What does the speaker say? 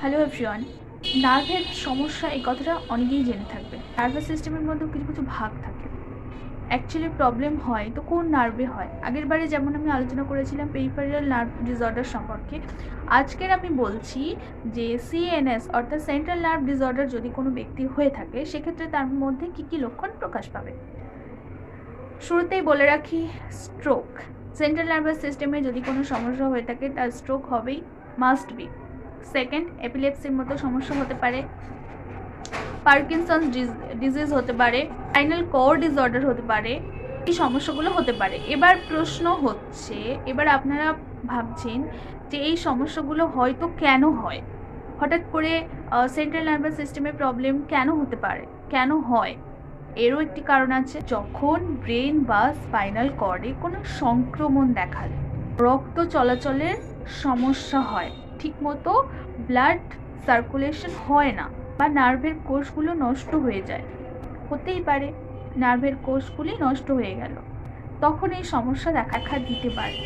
Hello everyone নার্ভের সমস্যা এই কথাটা অনেকেই জেনে থাকবে। নার্ভাস সিস্টেমের মধ্যে কিছু কিছু ভাগ থাকে। অ্যাকচুয়ালি প্রবলেম হয় তো কোন নার্ভে হয়? আগের বারে যেমন আমি আলোচনা করেছিলাম পেরিফেরাল নার্ভ ডিসঅর্ডার সম্পর্কে, আজকের আমি বলছি যে সিএনএস অর্থাৎ সেন্ট্রাল নার্ভ ডিসঅর্ডার যদি কোনো ব্যক্তির হয়ে থাকে, সেক্ষেত্রে তার মধ্যে কী কী লক্ষণ প্রকাশ পাবে? শুরুতেই বলে রাখি স্ট্রোক সেন্ট্রাল নার্ভাস সিস্টেমে যদি কোনো সমস্যা হয়ে থাকে, তার স্ট্রোক হবেই মাস্ট বি সেকেন্ড এপিলেপসির মতো সমস্যা হতে পারে পার্কিনসন্স ডিজিজ হতে পারে ফাইনাল কোর ডিসঅর্ডার হতে পারে, এই সমস্যাগুলো হতে পারে। এবার প্রশ্ন হচ্ছে, এবার আপনারা ভাবছেন যে এই সমস্যাগুলো হয়তো কেন হয়? হঠাৎ করে সেন্ট্রাল নার্ভাস সিস্টেমে প্রবলেম কেন হতে পারে? কেন হয়? এরও একটি কারণ আছে, যখন ব্রেন বা স্পাইনাল কর্ডে কোনো সংক্রমণ দেখা দেয় রক্ত চলাচলের সমস্যা হয় ঠিকমতো ব্লাড সার্কুলেশন হয় না বা নার্ভের কোষগুলো নষ্ট হয়ে যায়। হতেই পারে নার্ভের কোষগুলি নষ্ট হয়ে গেল। তখন এই সমস্যা দেখা দিতে পারে।